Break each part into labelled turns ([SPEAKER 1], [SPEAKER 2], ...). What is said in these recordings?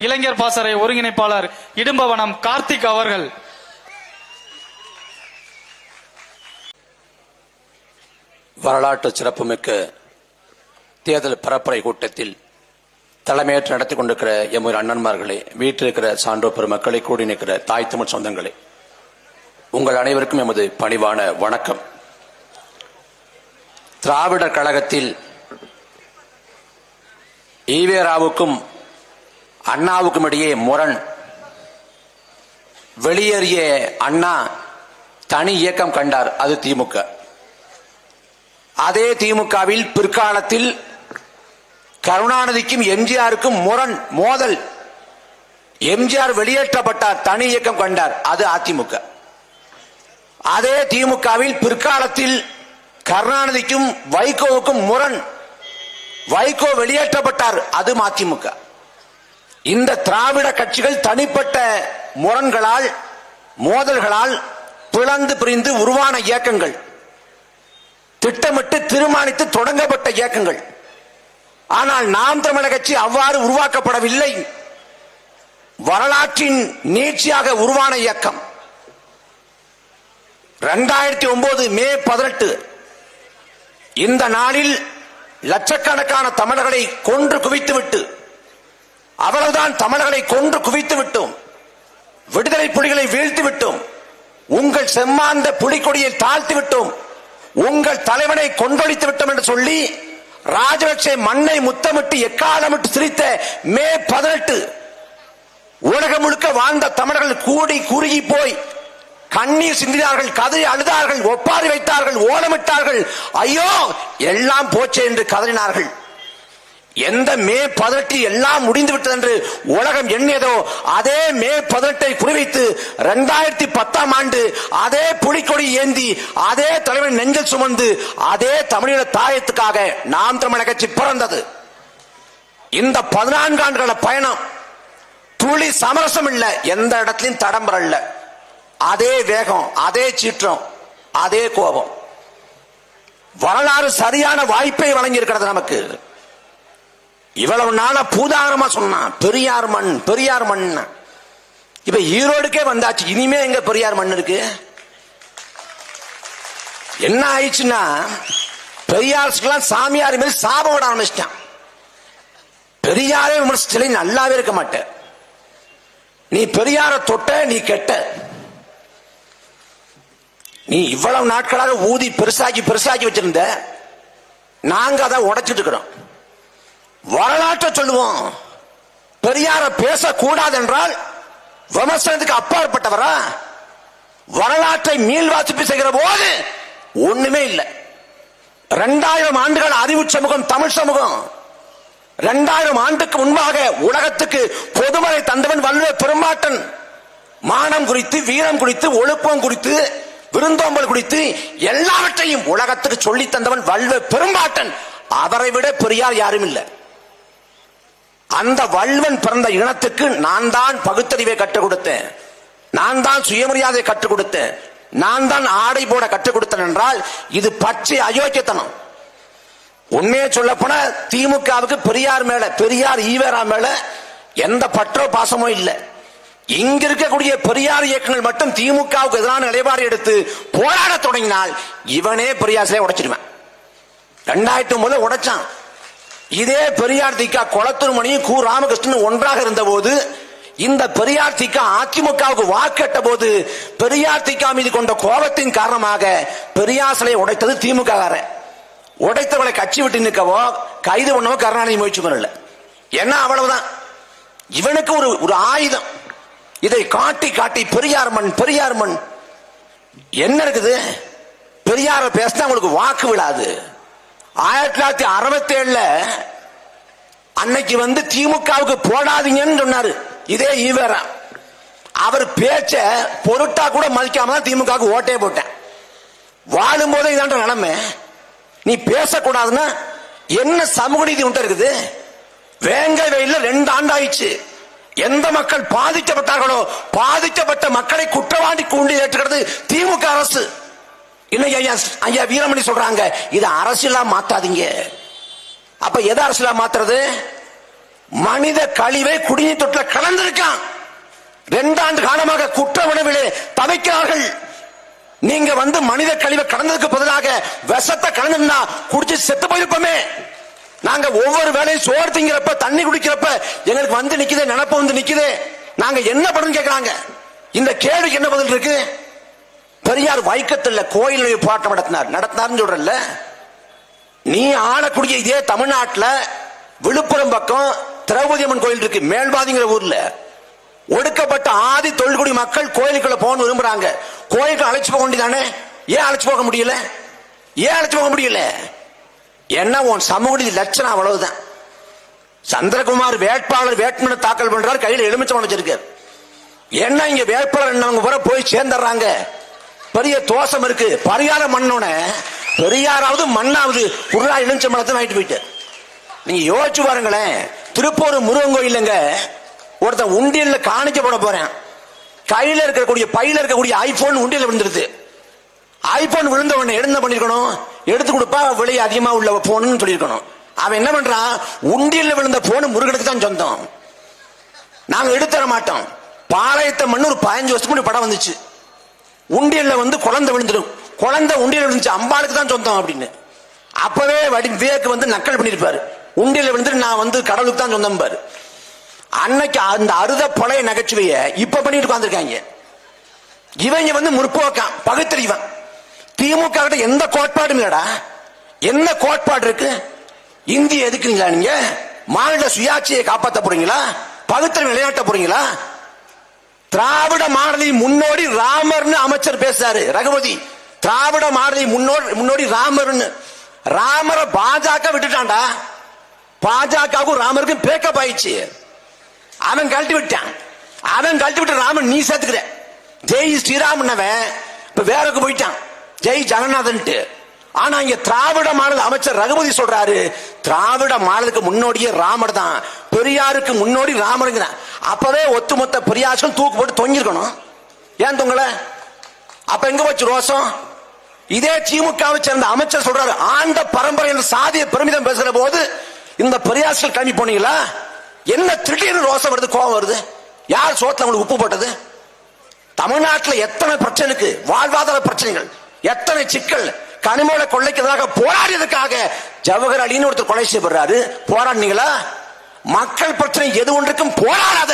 [SPEAKER 1] இளைஞர் பாசறை ஒருங்கிணைப்பாளர் இடும்பவனம் கார்த்திக் அவர்கள்.
[SPEAKER 2] வரலாற்று சிறப்புமிக்க தேர்தல் பரப்புரை கூட்டத்தில் தலைமையேற்று நடத்தி கொண்டிருக்கிற எமது அண்ணன்மார்களே வீட்டில் இருக்கிற சான்றோர் பெருமக்களை கூடி நிற்கிற தாய் தமிழ் சொந்தங்களே உங்கள் அனைவருக்கும் எமது பணிவான வணக்கம். திராவிடர் கழகத்தில் ஈவேராவுக்கும் அண்ணாவுக்கும் இடையே முரண். வெளியேறிய அண்ணா தனி இயக்கம் கண்டார் அது திமுக. அதே திமுகவில் பிற்காலத்தில் கருணாநிதிக்கும் எம்ஜிஆருக்கும் முரண் மோதல். எம்ஜிஆர் வெளியேற்றப்பட்டார் தனி இயக்கம் கண்டார் அது அதிமுக. அதே திமுகவில் பிற்காலத்தில் கருணாநிதிக்கும் வைகோவுக்கும் முரண். வைகோ வெளியேற்றப்பட்டார் அது மதிமுக. இந்த திராவிட கட்சிகள் தனிப்பட்ட முரண்களால் மோதல்களால் பிளந்து பிரிந்து உருவான இயக்கங்கள். திட்டமிட்டு தீர்மானித்து தொடங்கப்பட்ட இயக்கங்கள். ஆனால் நாம் தமிழக கட்சி அவ்வாறு உருவாக்கப்படவில்லை. வரலாற்றின் நீட்சியாக உருவான இயக்கம். இரண்டாயிரத்தி ஒன்பது மே பதினெட்டு. இந்த நாளில் லட்சக்கணக்கான தமிழர்களை கொன்று குவித்துவிட்டு அவ்வளவுதான் தமிழர்களை கொன்று குவித்து விட்டோம். விடுதலை புலிகளை வீழ்த்தி விட்டோம். உங்கள் செம்மாந்த புலிக்கொடியை தாழ்த்தி விட்டோம். உங்கள் தலைவனை கொன்றொழித்து விட்டோம் என்று சொல்லி ராஜபக்சே மண்ணை முத்தமிட்டு எக்காலமிட்டு சிரித்த மே பதினெட்டு. உலகம் முழுக்க வாழ்ந்த தமிழர்கள் கூடி குறுகி போய் கண்ணீர் சிந்தினார்கள் கதறி அழுதார்கள் ஒப்பாரி வைத்தார்கள் ஓலமிட்டார்கள். ஐயோ எல்லாம் போச்சே என்று கதறினார்கள். எந்த மே பதினெட்டு எல்லாம் முடிந்து விட்டது என்று உலகம் எண்ணியதோ அதே மே பதினெட்டை குறிவைத்து இரண்டாயிரத்தி பத்தாம் ஆண்டு அதே புலிக்கொடி ஏந்தி அதே தலைவர் நெஞ்சல் சுமந்து அதே தமிழீழ தாயத்துக்காக நாம் தமிழக கட்சி பிறந்தது. இந்த பதினான்கு ஆண்டுகள பயணம் துளி சமரசம் இல்ல எந்த இடத்திலும் தடம்பரல்ல அதே வேகம் அதே சீற்றம் அதே கோபம். வரலாறு சரியான வாய்ப்பை வழங்கி இருக்கிறது நமக்கு. இவ்வளவு நாளா பூதாகரமா சொன்னான் பெரியார் மண் பெரியார் மண். இப்ப ஈரோடுக்கே வந்தாச்சு இனிமே எங்க பெரியார் மண் இருக்கு? என்ன ஆயிடுச்சுன்னா பெரியார்ஸ்க்கெல்லாம் சாமியார் மேல் சாபம் விட ஆரம்பிச்சிட்டான். பெரியாரே விமர்சிச்சலை நல்லாவே இருக்க மாட்டேன். நீ பெரியார தொட்ட நீ கெட்ட. நீ இவ்வளவு நாட்களாக ஊதி பெருசாக்கி பெருசாக்கி வச்சிருந்த நாங்க அதை உடைச்சிட்டு இருக்கிறோம். வரலாற்றை சொல்லுவோம். பெரியார பேசக்கூடாது என்றால் விமர்சனத்துக்கு அப்பாற்பட்டவரா? வரலாற்றை மீள் வாசிப்பு செய்கிற போது ஒண்ணுமே இல்லை. இரண்டாயிரம் ஆண்டுகள் அறிவு சமூகம் தமிழ் சமூகம். இரண்டாயிரம் ஆண்டுக்கு முன்பாக உலகத்துக்கு பொதுமறை தந்தவன் வல்லுவ பெரும்பாட்டன். மானம் குறித்து வீரம் குறித்து ஒழுப்பம் குறித்து விருந்தோம்பல் குறித்து எல்லாவற்றையும் உலகத்துக்கு சொல்லி தந்தவன் வல்வ பெரும்பாட்டன். அவரை விட பெரியார் யாரும் இல்லை. அந்த வல்வன் பிறந்த இனத்துக்கு நான் தான் பகுத்தறிவை கற்றுக் கொடுத்தேன். நான் தான் சுயமரியாதை கற்றுக் கொடுத்தேன். நான் தான் ஆடை போட கற்றுக் கொடுத்தேன் என்றால் இது பச்சை அயோக்கியத்தனம். உண்மையை சொல்ல போன திமுகவுக்கு பெரியார் மேல பெரியார் ஈவேரா மேல எந்த பற்றோ பாசமோ இல்லை. இங்க இருக்கக்கூடிய பெரியார் இயக்கங்கள் மட்டும் திமுகவுக்கு எதிரான நிலைப்பாடு எடுத்து போராட தொடங்கினால் இவனே பெரியாசிலே உடைச்சிருவேன் ரெண்டாயிரத்தி ஒன்பது உடைச்சான். இதே பெரியார் திக்கா கொளத்தூர் கு ராமகிருஷ்ணன் ஒன்றாக இருந்த போது இந்த பெரியார் திக்கா அதிமுகவுக்கு வாக்கெட்ட போது பெரியார் திக்கா மீது கொண்ட கோபத்தின் காரணமாக பெரியார் சிலையை உடைத்தது திமுக உடைத்தவளை கட்சி விட்டு நிற்கவோ கைது பண்ணவோ கருணாநிதி முயற்சி பண்ணல. என்ன அவ்வளவுதான்? இவனுக்கு ஒரு ஒரு ஆயுதம். இதை காட்டி காட்டி பெரியார் மண் பெரியார் மண். என்ன இருக்குது? பெரியார பேசினா உங்களுக்கு வாக்கு விழாது. ஆயிரத்தி தொள்ளாயிரத்தி அறுபத்தி ஏழுல அன்னைக்கு வந்து திமுகவுக்கு போடாதீங்கன்னு சொன்னாரு. இதே ஈவேரா அவர் பேச்ச பொருட்டா கூட மதிக்காம தான் திமுகவுக்கு ஓட்டே போட்டேன். வாழும் போதே இதான்ற நிலைமை. நீ பேசக்கூடாதுன்னா என்ன சமூக நீதி உண்டு இருக்குது? வேங்கை வெயில ரெண்டு ஆண்டு ஆயிடுச்சு எந்த மக்கள் பாதிக்கப்பட்டார்களோ பாதிக்கப்பட்ட மக்களை குற்றவாளி கூண்டி ஏற்றுகிறது திமுக அரசு. இன்னும் ஐயா ஐயா வீரமணி சொல்றாங்க. இது அரசியலா மாத்தாதீங்க. அப்ப எதை அரசியலா மாத்துறது? மனித கழிவை குடிநீர் தொட்டில கலந்திருக்கான். ரெண்டாண்டு காலமாக குற்ற உணவிலே தவிக்கிறார்கள். நீங்க வந்து மனித கழிவை கடந்ததுக்கு பதிலாக விஷத்தை கலந்துனா குடிச்சு செத்து போயிருப்போமே நாங்க ஒவ்வொரு வேலையும் சோறு திங்கிறப்ப தண்ணி குடிக்கிறப்ப எங்களுக்கு வந்து நிக்குது நினப்பு வந்து நிக்குது. நாங்க என்ன பண்ணணும் கேட்கிறாங்க? இந்த கேள்விக்கு என்ன பதில் இருக்கு? பெரியார் வைக்கத்தில் கோயில் போராட்டம் நடத்தினார். நடத்தினார்னு சொல்றல நீ ஆளக்கூடிய இதே தமிழ்நாட்டில் விழுப்புரம் பக்கம் திரௌபதி அம்மன் கோயில் இருக்கு மேல்வாதிங்கிற ஊர்ல. ஒடுக்கப்பட்ட ஆதி தொழில்குடி மக்கள் கோயிலுக்குள்ள போகணும் விரும்புறாங்க. கோயிலுக்கு அழைச்சு போக வேண்டியதானே? ஏன் அழைச்சு போக முடியல? ஏன் அழைச்சு போக முடியல? என்ன உன் சமூக லட்சணம் அவ்வளவுதான். சந்திரகுமார் வேட்பாளர் வேட்புமனு தாக்கல் பண்றாரு கையில் எலுமிச்சம் வச்சிருக்காரு. என்ன இங்க வேட்பாளர் என்னவங்க பூரா போய் சேர்ந்துடுறாங்க. பெரிய தோஷம் இருக்கு. பரிகார மண்ணோட பெரியாராவது மண்ணாவது புறா எலுமிச்சம்பழத்தை வாங்கிட்டு போயிட்டு. நீங்க யோசிச்சு பாருங்களேன். திருப்பூர் முருகன் கோயிலுங்க ஒருத்தன் உண்டியல்ல காணிக்க போட போறேன். கையில இருக்கக்கூடிய பையில இருக்கக்கூடிய ஐபோன் உண்டியல விழுந்துருது. ஐபோன் விழுந்த உடனே என்ன பண்ணிருக்கணும்? எடுத்து கொடுப்பா விலை அதிகமா உள்ள போன்னு சொல்லியிருக்கணும் அவன் என்ன பண்றான்? உண்டியல்ல விழுந்த போன் முருகனுக்கு தான் சொந்தம். நாங்க தர மாட்டோம். பாளையத்தை மண்ணு ஒரு பதினஞ்சு வருஷத்துக்கு முன்னாடி படம் வந்துச்சு. உண்டியல்ல வந்து குழந்தை விழுந்துடும். குழந்தை உண்டியல் விழுந்துச்சு அம்பாளுக்கு தான் சொந்தம் அப்படின்னு. அப்பவே வடி விவேக் வந்து நக்கல் பண்ணிருப்பாரு. உண்டியல்ல விழுந்துட்டு நான் வந்து கடவுளுக்கு தான் சொந்தம் பாரு அன்னைக்கு அந்த அறுத பழைய நகைச்சுவைய இப்ப பண்ணிட்டு உட்கார்ந்திருக்காங்க. இவங்க வந்து முற்போக்கான் பகுத்தறிவன் திமுக கிட்ட எந்த கோட்பாடும் இல்லடா. என்ன கோட்பாடு இருக்கு? இந்திய எதுக்குறீங்களா நீங்க? மாநில சுயாட்சியை காப்பாற்ற போறீங்களா? பகுத்தறிவு நிலைநாட்ட போறீங்களா? திராவிட மாடலின் முன்னோடி ராமர்னு அமைச்சர் பேசுறாரு ரகுபதி. திராவிட மாடலின் முன்னோடி முன்னோடி ராமர்னு. ராமரை பாஜக விட்டுட்டான்டா. பாஜகவுக்கும் ராமருக்கும் பேக்கப் ஆயிடுச்சு. அவன் கழட்டி விட்டான். அவன் கழட்டி விட்டு ராமன் நீ சேர்த்துக்கிற. ஜெய் ஸ்ரீராமன்னவன் இப்ப வேறக்கு போயிட்டான். ஜெய் ஜெகநாதன்ட்டு. ஆனா இங்க திராவிட மாடல் அமைச்சர் ரகுபதி சொல்றாரு திராவிட மாடலுக்கு முன்னோடியே ராமர் தான். பெரியாருக்கு முன்னோடி ராமருங்கிறான். அப்பவே ஒட்டுமொத்த பெரியார்கள் தூக்கு போட்டு தொங்கிருக்கணும். ஏன் தொங்கல? அப்ப எங்க போச்சு ரோசம்? இதே திமுகவை சேர்ந்த அமைச்சர் சொல்றாரு ஆண்ட பரம்பரை என்ற சாதிய பெருமிதம் பேசுற போது இந்த பெரியார்கள் கிளம்பி போனீங்களா? என்ன திடீர்னு ரோசம் வருது கோபம் வருது? யார் சோத்துல உங்களுக்கு உப்பு போட்டது? தமிழ்நாட்டில் எத்தனை பிரச்சனைக்கு வாழ்வாதார பிரச்சனைகள் எத்தனை சிக்கல் கனிமோட கொள்ளைக்கு எதிராக போராடியதுக்காக ஜவஹர் அலின்னு ஒருத்தர் கொலை செய்யப்படுறாரு. போராடினீங்களா? மக்கள் பிரச்சனை எது ஒன்றுக்கும் போராடாத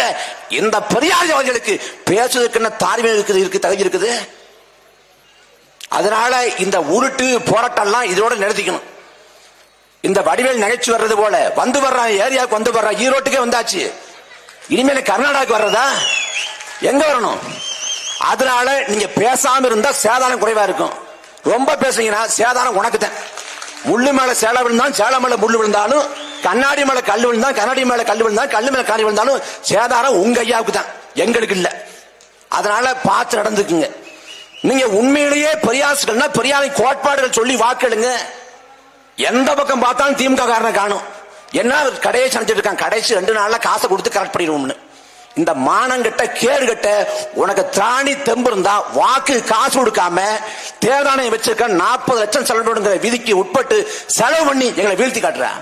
[SPEAKER 2] இந்த பெரியார் அவர்களுக்கு பேசுவதற்கு என்ன தார்மீகம் இருக்குது இருக்கு தகுதி இருக்குது? அதனால இந்த உருட்டு போராட்டம்லாம் இதோட நிறுத்திக்கணும். இந்த வடிவேல் நினைச்சு வர்றது போல வந்து வர்றான் ஏரியாவுக்கு வந்து வர்றான் ஈரோட்டுக்கே வந்தாச்சு. இனிமேல் கர்நாடகாவுக்கு வர்றதா? எங்க வரணும்? அதனால நீங்க பேசாம இருந்தா சேதாரம் குறைவா இருக்கும். ரொம்ப பேசுனீங்கன்னா சேதாரம் உனக்கு தான் முள்ளு மேல சேலை விழுந்தாலும் சேலை மேல முள்ளு விழுந்தாலும் கண்ணாடி மேல கல் விழுந்தா கண்ணாடி மேல கல் விழுந்தா கல் மேல காரி விழுந்தாலும் சேதாரம் உங்க ஐயாவுக்கு தான் எங்களுக்கு இல்ல. அதனால பார்த்து நடந்துக்குங்க. நீங்க உண்மையிலேயே பெரியாசுகள்னா பெரியாரின் கோட்பாடுகள் சொல்லி வாக்கெடுங்க. எந்த பக்கம் பார்த்தாலும் திமுக காரனை காணும். என்ன கடையை சமைச்சிட்டு இருக்கான்? கடைசி ரெண்டு நாள்ல காசை கொடுத்து கரெக்ட் பண்ணிடுவோம்னு. இந்த மானங்கிட்ட கேடு கட்ட உனக்கு திராணி தெம்பு இருந்தா வாக்கு காசு கொடுக்காம தேர்தானை வச்சிருக்க நாற்பது லட்சம் செலவு விதிக்கு உட்பட்டு செலவு பண்ணி எங்களை வீழ்த்தி காட்டுறேன்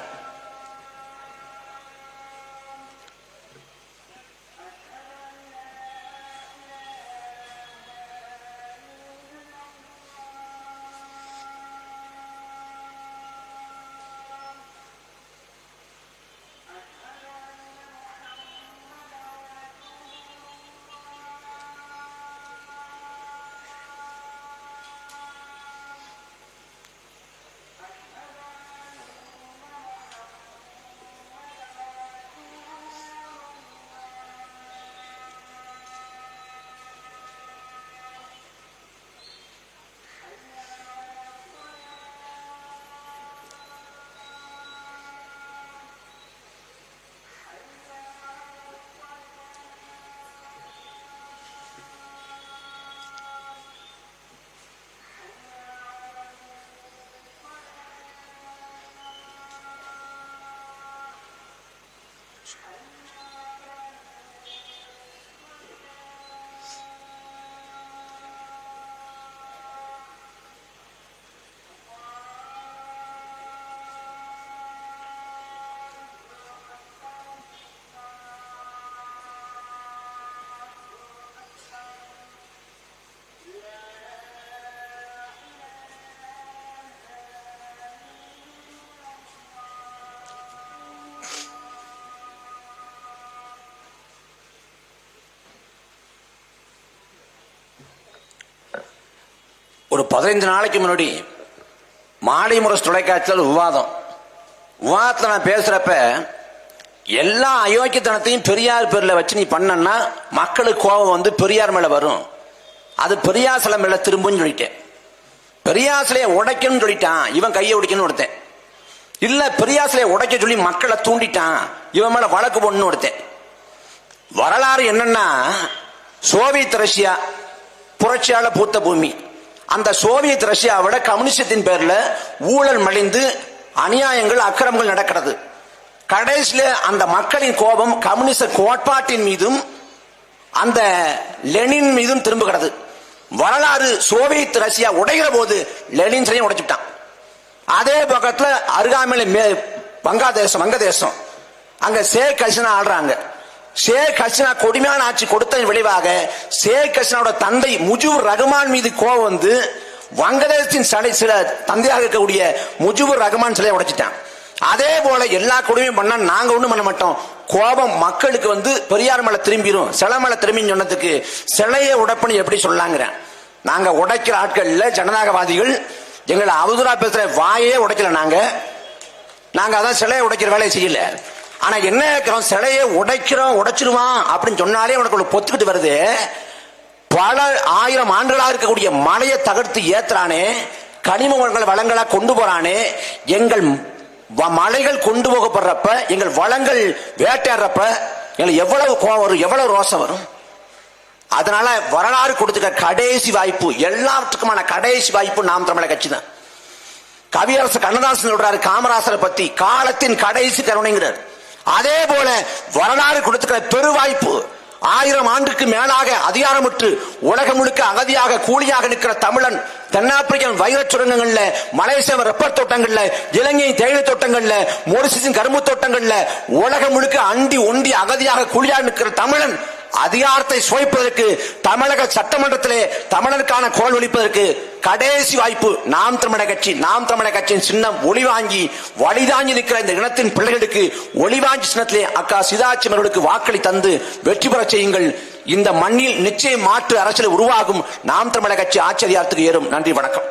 [SPEAKER 2] ஒரு பதினைந்து நாளைக்கு முன்னாடி மாலை முரசு தொலைக்காட்சியில் விவாதம். விவாதத்தில் நான் பேசுகிறப்ப எல்லா அயோக்கியத்தனத்தையும் பெரியார் பேரில் வச்சு நீ பண்ணன்னா மக்களுக்கு கோபம் வந்து பெரியார் மேல வரும். அது பெரியார் சிலை மேல திரும்புன்னு சொல்லிட்டேன். பெரியார் சிலையை உடைக்கணும்னு சொல்லிட்டான். இவன் கையை உடைக்கணும்னு ஒருத்தன். இல்லை பெரியார் சிலையை உடைக்க சொல்லி மக்களை தூண்டிட்டான். இவன் மேல வழக்கு போடணும்னு ஒருத்தன். வரலாறு என்னன்னா சோவியத் ரஷ்யா புரட்சியால பூத்த பூமி. அந்த சோவியத் ரஷ்யாவோட கம்யூனிஸ்டத்தின் பேர்ல ஊழல் மலிந்து அநியாயங்கள் அக்கிரமங்கள் நடக்கிறது. கடைசியில அந்த மக்களின் கோபம் கம்யூனிஸ்ட கோட்பாட்டின் மீதும் அந்த லெனின் மீதும் திரும்புகிறது. வரலாறு சோவியத் ரஷ்யா உடைகிற போது லெனின் சிலையை உடைச்சுட்டான். அதே பக்கத்துல அருகாமையில மே வங்காதேசம் வங்கதேசம் அங்க ஷேக் ஹசீனா ஆடுறாங்க ஷேக் ஹசினா கொடுமையான ஆட்சி கொடுத்ததன் விளைவாக ஷேக் ஹசினாவோட தந்தை முஜிபுர் ரகுமான் மீது கோபம் வந்து வங்கதேசத்தின் சிலை சில தந்தையாக இருக்கக்கூடிய முஜிபுர் ரகுமான் சிலையை உடைச்சிட்டான். அதே போல எல்லா கொடுமையும் பண்ணா நாங்க ஒண்ணும் பண்ண மாட்டோம். கோபம் மக்களுக்கு வந்து பெரியார் மேல திரும்பிடும் சிலை மேல திரும்பின்னு சொன்னதுக்கு சிலையை உடைப்புன்னு எப்படி சொல்லாங்கிறேன் நாங்க உடைக்கிற ஆட்கள் இல்ல ஜனநாயகவாதிகள். எங்களை அவதூறா பேசுற வாயே உடைக்கல நாங்க. நாங்க அதான் சிலையை உடைக்கிற வேலையை செய்யல. ஆனா என்ன இருக்கிறோம் சிலையை உடைக்கிறோம் உடைச்சிருவான் அப்படின்னு சொன்னாலே உனக்கு ஒன்று பொத்துக்கிட்டு வருது. பல ஆயிரம் ஆண்டுகளா இருக்கக்கூடிய மலையை தகர்த்து ஏத்துறானே கனிம வளங்கள் வளங்களா கொண்டு போறானே எங்கள் வ- மலைகள் கொண்டு போகப்படுறப்ப எங்கள் வளங்கள் வேட்டையாடுறப்ப எங்களுக்கு எவ்வளவு கோவம் வரும் எவ்வளவு ரோசம் வரும். அதனால வரலாறு கொடுத்துக்க கடைசி வாய்ப்பு எல்லாத்துக்குமான கடைசி வாய்ப்பு நாம் தமிழக கட்சி தான். கவியரசு கண்ணதாசன் சொல்றாரு காமராசரை பத்தி காலத்தின் கடைசி கருணைங்கிறார். அதே போல வரலாறு கொடுத்துக்கிற பெருவாய்ப்பு ஆயிரம் ஆண்டுக்கு மேலாக அதிகாரமுற்று உலகம் முழுக்க அகதியாக கூலியாக நிற்கிற தமிழன் தென்னாப்பிரிக்கன் வைர சுரங்கங்கள்ல மலேசிய ரப்பர் தோட்டங்கள்ல இலங்கை தேயிலை தோட்டங்கள்ல மொரிசியஸின் கரும்பு தோட்டங்கள்ல உலகம் முழுக்க அண்டி ஒண்டி அகதியாக கூலியாக நிற்கிற தமிழன் அதிகாரத்தை சுவைப்பதற்கு தமிழக சட்டமன்றத்திலே தமிழருக்கான கோல் ஒழிப்பதற்கு கடைசி வாய்ப்பு நாம் தமிழக கட்சி நாம் தமிழக கட்சியின் சின்னம் ஒளிவாங்கி வழிதாங்கி நிற்கிற இந்த இனத்தின் பிள்ளைகளுக்கு ஒளிவாங்கி சின்னத்திலே அக்கா சிதாச்சி அவர்களுக்கு வாக்களி தந்து வெற்றி பெற செய்யுங்கள். இந்த மண்ணில் நிச்சயம் மாற்று அரசியல் உருவாகும். நாம் தமிழக கட்சி ஆச்சரியார்த்துக்கு ஏறும்? நன்றி வணக்கம்.